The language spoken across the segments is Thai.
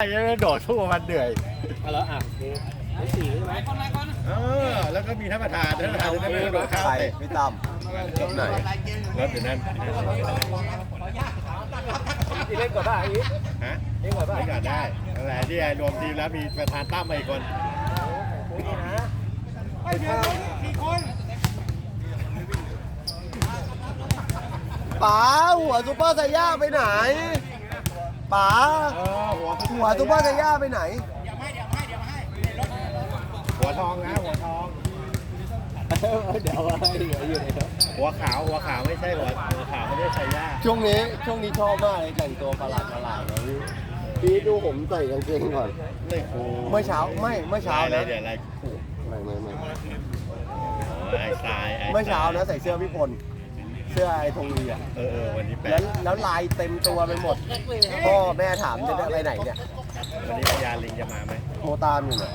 จะได้โดดสู้มันเหนื่อยเอาแล้วอะโอเคได้สี่ใช่ไหมเออ แล้วก็มีท่านประธานท่านประธานจะได้ไม่ต้องโดดข้ามใครไปพี่ตั้มรถไหนรถอยู่นั่นอีเล่นก่อนได้อีฮะเล่นก่อนได้ไม่ก่อนได้นั่นแหละที่ไอ้รวมทีมแล้วมีประธานตั้มมาอีกคนนี่นะป๋าหัวซูเปอร์ไซย่าไปไหน ป๋าเออหัวหัวซูเปอร์ไซย่าไปไหน หัวทองนะหัวทองเดี๋ยวอะไรเดี๋ยวอยู่ในรถหัวขาวหัวขาวไม่ใช่หัวหัวขาวไม่ได้ใช่ย่าช่วงนี้ช่วงนี้ชอบมากเลยแต่งตัวประหลาดประหลาดนะพี่พี่ดูผมใส่กางเกงก่อนไม่ครูเมื่อเช้าไม่เมื่อเช้าอะไรนะเดี๋ยวอะไรครูไม่ไม่ไม่อ๋อไอ้ทรายไเมื่อเช้านะใส่เสื้อพี่พลเสื้อไอ้ธงดีอะเออเออวันนี้แปลแล้วกแล้วลายเต็มตัวไปหมด พ่อแม่ถามจะได้ไปไหนเนี่ยวันนี้พญาลิงจะมาไหมโมตามอยู่เนี่ย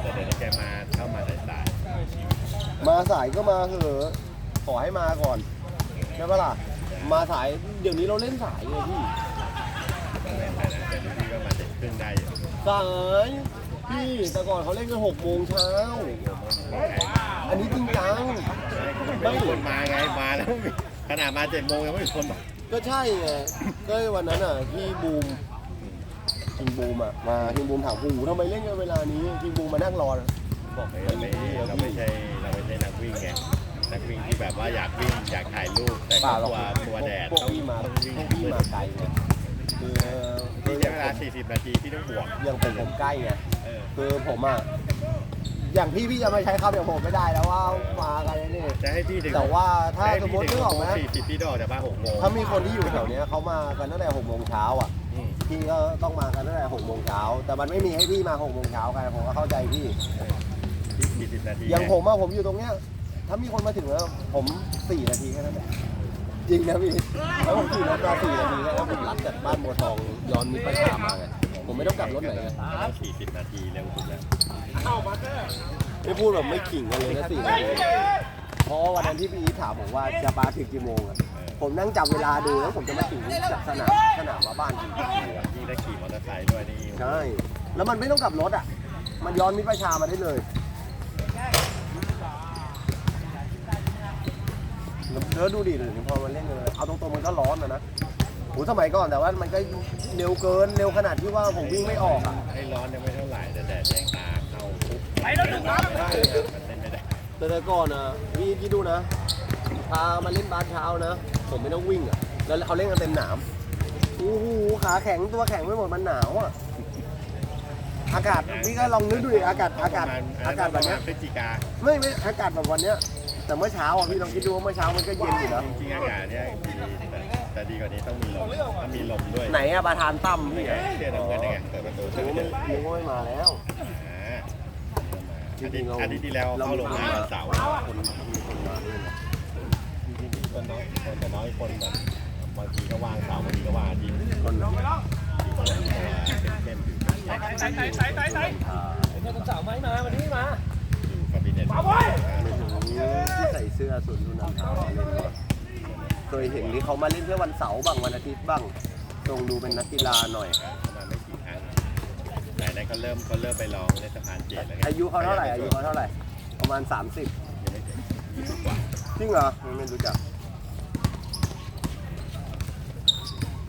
แต่เดี๋ยวนี้แกมาเข้ามาสายมาสายก็มาเถอะขอให้มาก่อนใช่ปะล่ะมาสายเดี๋ยวนี้เราเล่นสายเลยพี่ๆต้องเล่นไปนะแต่นี่พี่ก็มาเด็กครึ่งได้อยู่สายพี่แต่ก่อนเขาเล่นกันหกโมงเช้าอันนี้จริงจัง ไม่มีคนมาไงมาแล้วมีขนาดมาเจ็ดโมงยังไม่มีคนมาก็ใช่ไงก็วันนั้นอะพี่บูมทีมบูมอะมาทีมบูมถามกูทำไมเล่นกันเวลานี้ทีมบูมมานั่งรอบอกเฮ้ยเราไม่เราไม่ใช่เราไม่ใช่นักวิ่งไงนักวิ่งที่แบบว่าอยากวิ่งอยากถ่ายรูปแต่เปก็ล่าหรอกตัวตัวแดดพวกต้องพี่มาต้องวิ่งพวกพี่มาไกลไงคือพี่ใช้เวลา40 นาทีพี่ต้องบวกยังเป็นผมใกล้ไงเออคือผมอะ อย่างพี่พี่จะไม่ใช้คำอย่างผมไม่ได้แล้วว่ามากันนี่จะให้พี่ถึงแต่ว่าถ้าให้สมมพี่ติถึนึงกออกไหมสี่สิบพี่ต้องออกจากบ้านหกโมงถ้ามีคนที่อยู่แถวเนี้ยเขามากันตั้งแต่หกโมงเช้าอะอืมพี่ก็ต้องมากันตั้งแต่หกโมงเช้าแต่มันไม่มีให้พี่มาหกโมงเช้ากันผมก็เข้าใจพี่พี่40นาทีอย่างผมอะผมอยู่ตรงเนี้ยถ้ามีคนมาถึงแล้วผมสี่นาทีแค่นั้นแหละจริงนะพี่แล้วผมขี่รถมาสี่นาทีแล้วผมรับจากบ้านบัวทองย้อนมิตรประชามาไง ผมไม่ต้องกลับรถไหนไงต้อง40นาทีเร็วสุดแล้วไม่พูดแบบไม่ขิงกันเลยนะสี่นาทีเพราะวันนั้นที่พี่อีทถามผมว่าจะมาถึงกี่โมงอะผมนั่งจับเวลาดูแล้วผมจะมาถึงจากสนามสนามมาบ้านกี่โมงอะยิ่งได้ขี่มอเตอร์ไซค์ด้วยนี่ใช่แล้วมันไม่ต้องกลับรถอะ มันย้อนมิตรประชามาได้เลยแล้วดูดิเดี๋ยวนี้พอมันเล่นกันเลยเอาตรงๆมันก็ร้อนนะนะ โหสมัยก่อนแต่ว่ามันก็เร็วเกินเร็วขนาดที่ว่าผมวิ่งไม่ออกอะให้ร้อนยังไม่เท่าไหร่แต่แดดแยงตาเข้าปุ๊บไปแล้วหนึ่งครับมันเล่นไม่ได้แต่แต่ก่อนนะพี่คิดดูนะพามาเล่นบาสเช้านะ ผมไม่ต้องวิ่งอะแล้วเขาเล่นกันเต็มหนามโอ้โหขาแข็งตัวแข็งไม่หมดมันหนาวอะอากาศพี่ก็ลองนึกดูดิอากาศอากาศอากาศแบบเนี้ยพฤศจิกาไม่ไม่อากาศแบบวันเนี้ยแต่เมื่อเช้าอะพี่ลองคิดดูว่าเมื่อเช้ามันก็เย็นอยู่นะจริงๆอากาศเนี่ยดี แต่แต่ดีกว่านี้ต้องมีลมต้องมีลมด้วยไหนอะประธานตั้มนี่นี่ไงเสื้อน้ำเงินนี่ไงเปิดประตูนึเสื้กอว่าเจไม่อนึกว่าไม่มาแล้วอ่าอาทิตย์อาทิตย์ที่แล้วเข้าโรงงานวันเสาร์คนมีคนมาด้วยนะจริงๆคนน้อยคนแต่น้อยคนแบบบางทีก็ว่างเสาร์บางทีก็ว่างอาทิตย์คนไหนเข้มๆอยู่ใส่ใส่ใส่ใส่ใส่เดี๋ยวคนสาวไม่มาวันนี้ไม่มา อยู่คาบิเน็ตไม่ถึงที่ใส่เสื้อส่วนดูนันทาเล่นวะ เคยเห็นที่เขามาเล่นแค่วันเสาร์บ้างวันอาทิตย์บ้างทรงดูเป็นนักกีฬาหน่อย ประมาณไม่กี่ครั้งแต่นั้นก็เริ่มก็เริ่มไปลองเล่นสะพานเจ็ดแล้วไงอายุเขาเท่าไหร่อายุเขาเท่าไหร่ ประมาณ 30ยังไม่ถึงยี่สิบกว่าจริงเหรอยังไม่รู้จัก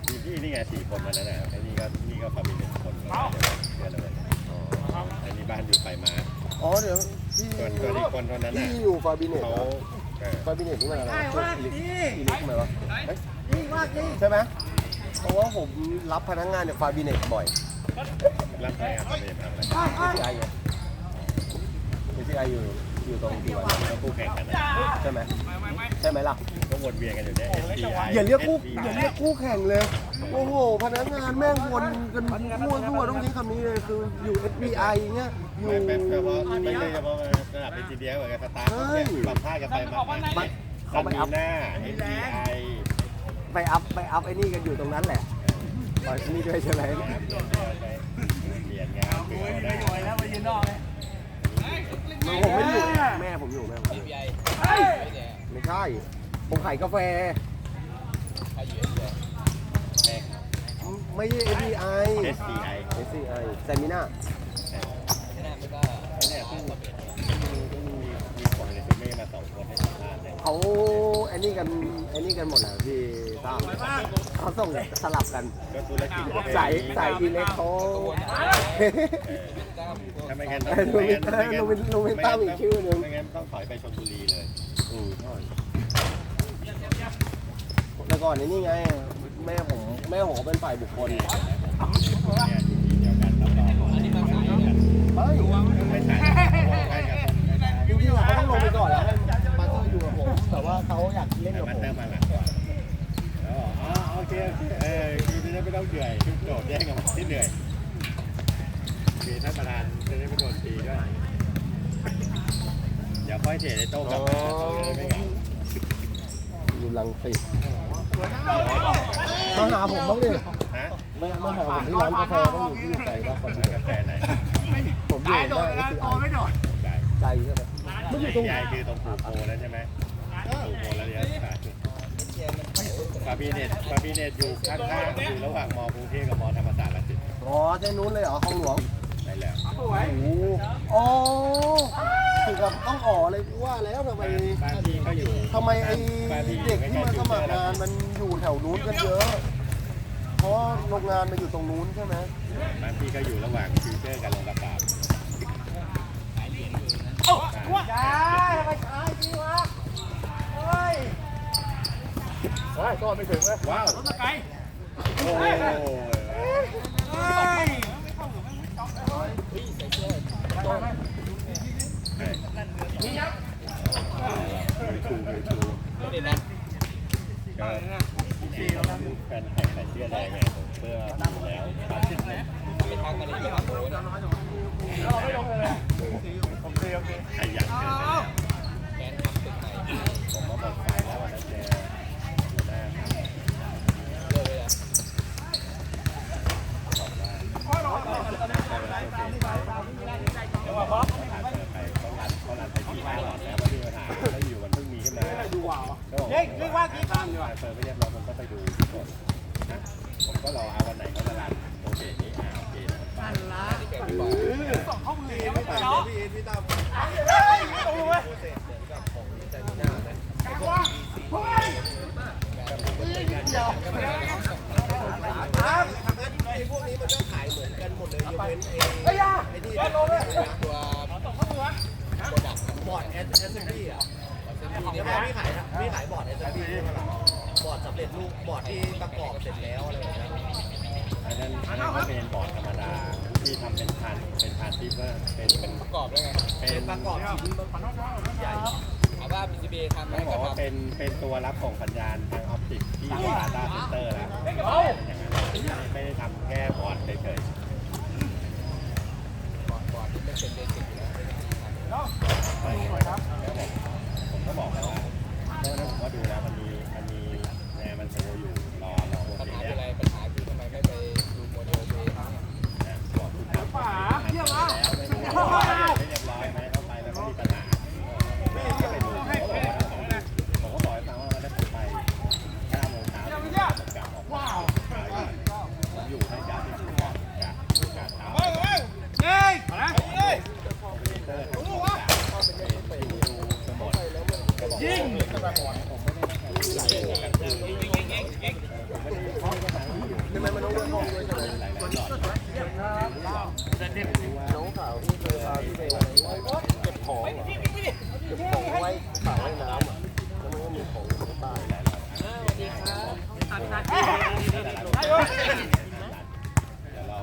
มีพี่นี่ไงสี่คนมาแล้วนะไอ้นี่ก็นี่ก็คาบิเน็ตคนเดือนละเลยอ๋อไอ้นี่บ้านอยู่ไปมาอ๋อเดี๋ยวพี่ส่วนส่วนอีกคนเท่านั้นน่ะพี่อยู่ฟาบิเนตเขาเหรอเออ ฟาบิเนตนี่มันอะไรช่วยอีลิกอีลิกทำไมวะเฮ้ยใช่ไหมเพราะว่าผมรับพนักงานจากฟาบิเนตบ่อย รับพนักงานคาบิเน็ตทำอะไรเอซีไอไงเอซีไออยู่อยู่ตรงที่วันก็คู่แข่งกันนะใช่ไหมใช่ ไหมล่ะ ก็วนเวียนกันอยู่เนี่ย SBI อย่าเรียกคู่ SBI อย่าเรียกคู่แข่งเลย โอ้โห พนักงานแม่งวนกันมั่วทั่วต้องใช้คำนี้เลย คืออยู่ SBI เงี้ย อยู่ ไม่เป็นเฉพาะไม่ใช่เฉพาะระดับเอจีเดียเหมือนกันสตาร์ทเนี่ยปรับท่ากันไปมามันเขาเขาไปไปอัอัพพหน้า SBI ไปอัพไปอัพไอ้นี่กันอยู่ตรงนั้นแหละตอนนี้ด้วยใช่ไหมเปลี่ยนงานคือเอาได้มันผมไม่อยู่ แม่ผมอยู่แม่ผมอยู่ ไม่ใช่ ผมขายกาแฟแม่ไม่ใช่ SDI SCI SCI แซมิน่าไอ้เนี่ยเพิ่งเพิ่งมีมีคนในซูเม่มาสองคนให้สัมภาษณ์เนี่ยเขาไอ้นี่กันไอ้นี่กันหมดแล้วพี่ตามเขาส่งสลับกัน ก็ธุรกิจประเภทสายนี้สายอีเล็กเขาเออถ้าไม่งั้นต้องโรบินโรบินโรบินตั้มอีกชื่อหนึ่ง ไม่งั้นต้องถอยไปชลบุรีเลย อืมใช่แต่ก่อนนี่ไง แม่ผมแม่ผมเป็นฝ่ายบุคคลเนี่ยอยู่ที่เฮ้ยกันเฮ้ยไม่ขายกันใกล้กันจริงๆอเขาต้องลงไปก่อนแล้วให้มาเตอร์อยู่กับผมแต่ว่าเขาอยากเล่นกับผมเติมมาหลังก่อนแล้วบอกอ๋อโอเคโอเคเออคือจะได้ไม่ต้องเหนื่อยคือโดดแย่งกับมันที่เหนื่อยมีท่านประธานจะได้ไม่โดนตีด้วย อย่าค่อยเทในโต๊ะกลับมาโต๊ะจะได้ไม่เหงาอยู่ลังสิตมาหาผมบ้างดิฮะมามาหาผมที่ร้านกาแฟต้องอยู่ที่ไหนบ้างคนซื้อกาแฟไหนผมอยู่ได้ไอ้ที่ใหญ่ใจใช่ไหมไม่อยู่ตรงใหญ่คือตรงปูโพแล้วใช่ไหมปูโพแล้วเรียกสายฟาบีเนตฟาบีเนตอยู่ข้างๆอยู่ระหว่างมอกรุงเทพกับมอธรรมศาสตร์รังสิตอ๋อเจ้นู้นเลยเหรอห้องหลวงได้แล้ว โอ้โหอ๋อถึงกับต้องอ๋อเลยกูว่าแล้วทำไมบ้านพี่ก็อยู่ทำไมไอ้บ้านพี่อยู่เด็กใล้ที่ๆมาสฟิวเจมัอครร์รังางนสิตมันอยู่แถวนู้นกันเยอะ เพราะโรงงานมันอยู่ตรงนู้นใช่ไหมบ้านพี่ก็อยู่ระหว่างฟิวเจอร์กับโรงกระบาดว้ายก็ไม่ถึงเลยว้าวรถไกลโอ้ย ชูชูชูก็ที่แฟนไทยใส่เสื้อแดงไงเสื้อแล้วบาดเจ็บเนี่ยใครอยโอเจอผมมาบอกไฟแล้ววันนั้นเจออยู่หน้าครับ เขารันเขารันไปกี่ห้าหลอดแล้วไม่มีปัญหาแล้วอยู่มันเพิ่งมีขึ้นมาดูว้าวเฮ้ยนึกว่ากี่ครั้งเซอร์ไม่เรียบร้ อยผมก็ไปดูที่กดนะผมก็รอเอาวันไหนเขาจะรันโอเคนี่อ่าโอเคนะไอ้พวกนี้มันก็ขายเหมือนกันหมดเลยยกเว้นไอ้ไอ้นี่ตัวบอร์ดเอสเอสพีอะเดี๋ยพี่ขายพี่ขายบอร์ดเอสพีใช่ไหมล่ะบอ ร์ดสำเร็จรูปบอร์ดที่ประกอบเสร็จแล้วอะไรอย่างเงี้ยอันนั้นอันนั้นก็เป็นบอร์ดธรรมดาที่ทำเป็นพันเป็นพันที่ว่าเป็นเป็นประกอบด้วยไงเป็นประกอบชิ้นใหญ่ถามว่า PCB ทำไหมต้องบก็อกว่าทำเป็นเป็นตัวรับส่งสัญญาณทางออปติกที่ Data Center แล้วอย่างนั้นไม่ได้ทำแค่บอร์ดเฉยบอร์ดบอร์ดที่เป็นเบสิกอยู่แล้วไม่ครับแล้วบอกผมก็บอกแล้วว่าเพราะฉะนั้นผมก็ดูแล้วมันมีมันมีิงเก็บของเก็บของไว้ขากไว้น้ำอะแล้วมันก็มีของอยู่ในบ้าน เดี๋ยวรอ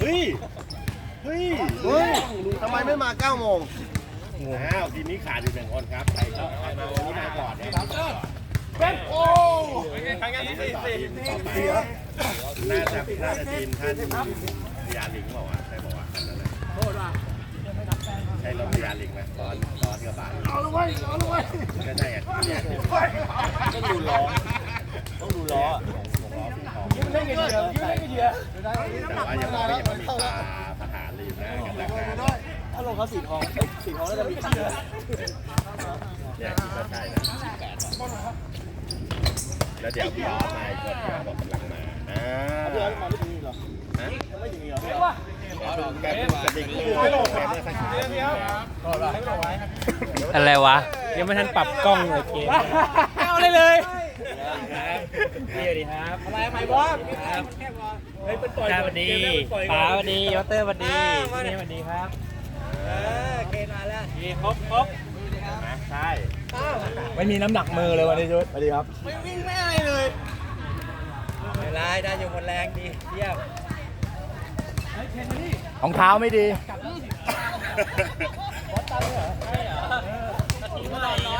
เฮ้ย เฮ้ย เฮ้ย ทำไมไม่มา 9 โมงอ้าวทีนี้ขาดอยู่หนึ่งคนครับใครก็ใครมาวันนี้มาก่อนนะครับเป็นโอ้ยไปงานที่สี่สี่น่าจะน่าจะทีมท่านพยาลิงบอกว่าใช่บอกว่าท่านนั้นนะใช่รถพยาลิงไหมตอนตอนกระบะเอาลงไว้เอาลงไว้ก็ใช่ไงต้องดูล้อต้องดูล้อผมล้อพี่ทองเล่นกันเยอะเล่นกันเยอะแต่ว่ายังไม่ยังมีตาทหารเลยจะอยู่น้ากันต่างหาก ถ้าลงเขาสีทองเอ้ยสีทองแล้วจะมีสีเหลืองเนี่ยคิดว่าใช่นะแล้วเดี๋ยวพี่ออสมาอีกคนนะบอกกำลังมาอ่าพี่ออสมาไม่ถึงนี่เหรอฮะไม่ถึงนี่เหรอพี่ออสอ๋อแกกระดิ่งคู่ไม่งแกเมื่อสักครู่เดียวอะไรวะ ยังไม่ทันปรับกล้องเลยเกมเอาเลยเลยพี่สวัสดีครับอะไรใหม่บอสครับเฮ้ยเป็นปล่อยสวัสดีป๋าสวัสดียอเตอร์สวัสดีนี่สวัสดีครับ เออเกณฑ์มาแล้วดีครบครบนะใช่ไม่มีน้ำหนักมือเลยวันนี้ชุดสวัสดีครับ ไม่วิ่งไม่อะไรเลยเวลาได้อยู่หมดแรงดีเยี่ยมของเท้าไม่ดีทีเมื่อไหร่น้อยเหรอ